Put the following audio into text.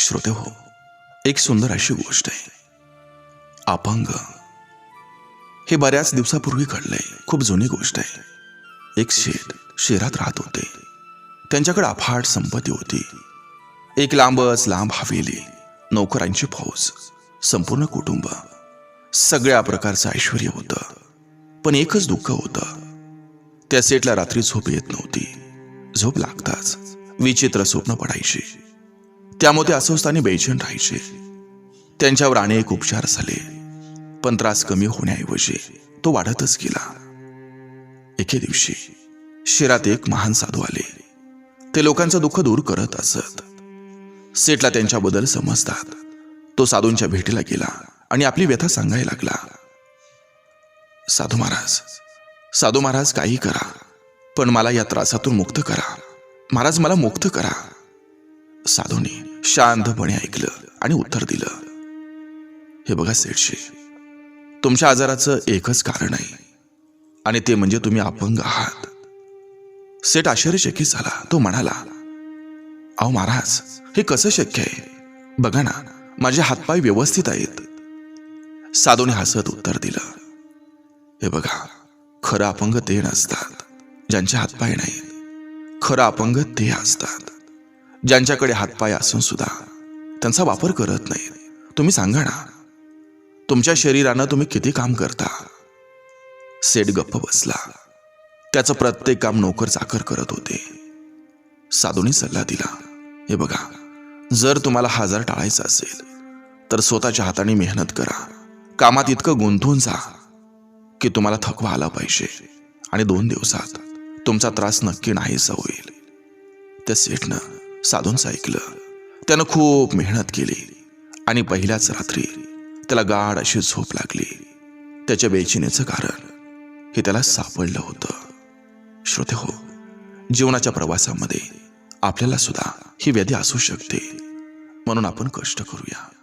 श्रोते हो एक सुंदर अशी गोष्ट आहे. अपंग. हे बऱ्याच दिवसापूर्वी घडलंय. खूप जुनी गोष्ट आहे. एक शेत शहरात राहत होते. त्यांच्याकडे अफाट संपत्ती होती. एक लांबच लांब हवेली नोकरांची फौज संपूर्ण कुटुंब सगळ्या प्रकारचं ऐश्वर होतं. पण एकच दुःख होतं. त्या सेटला रात्री झोप येत नव्हती. झोप लागताच विचित्र स्वप्न पडायची. त्यामुळे ते अस्वस्थानी बेचैन राहायचे. त्यांच्यावर अनेक उपचार झाले पण त्रास कमी होण्याऐवजी तो वाढतच गेला. एके दिवशी शिरात एक महान साधू आले. ते लोकांचं दुःख दूर करत असत. सेटला त्यांच्याबद्दल समजतात. तो साधूंच्या भेटीला गेला आणि आपली व्यथा सांगायला लागला. साधू महाराज साधू महाराज काही करा पण मला या त्रासातून मुक्त करा. महाराज मला मुक्त करा. साधूने शांतपणे ऐकलं आणि उत्तर दिलं. हे बघा सेठशी तुमच्या आजाराचं एकच कारण आहे. आणि ते म्हणजे तुम्ही अपंग आहात. सेठ आश्चर्यचकित झाला. तो म्हणाला अहो महाराज हे कसं शक्य आहे? बघा ना माझे हातपाय व्यवस्थित आहेत. साधूने हसत उत्तर दिलं हे बघा खरं अपंग ते नसतात. ज्यांचे हातपाय नाहीत खरं अपंग ते असतात. ज्यांच्याकडे हातपाय असून सुद्धा त्यांचा वापर करत नाहीत. तुम्ही सांगा ना तुमच्या शरीरानं तुम्ही किती काम करता? सेठ गप्प बसला. त्याचं प्रत्येक काम नोकर चाकर करत होते. साधूने सल्ला दिला. हे बघा जर तुम्हाला हजार टाळायचा असेल तर स्वतःच्या हाताने मेहनत करा. कामात इतकं गुंतून जा की तुम्हाला थकवा आला पाहिजे. आणि दोन दिवसात तुमचा त्रास नक्की नाहीसा होईल. त्या सेठनं साधूंचं ऐकलं. त्यानं खूप मेहनत केली. आणि पहिल्याच रात्री त्याला गाढ अशी झोप लागली. त्याच्या बेचिनीचं कारण हे त्याला सापडलं होतं. श्रोते हो जीवनाच्या प्रवासामध्ये आपल्याला सुद्धा ही व्याधी असू शकते. म्हणून आपण कष्ट करूया.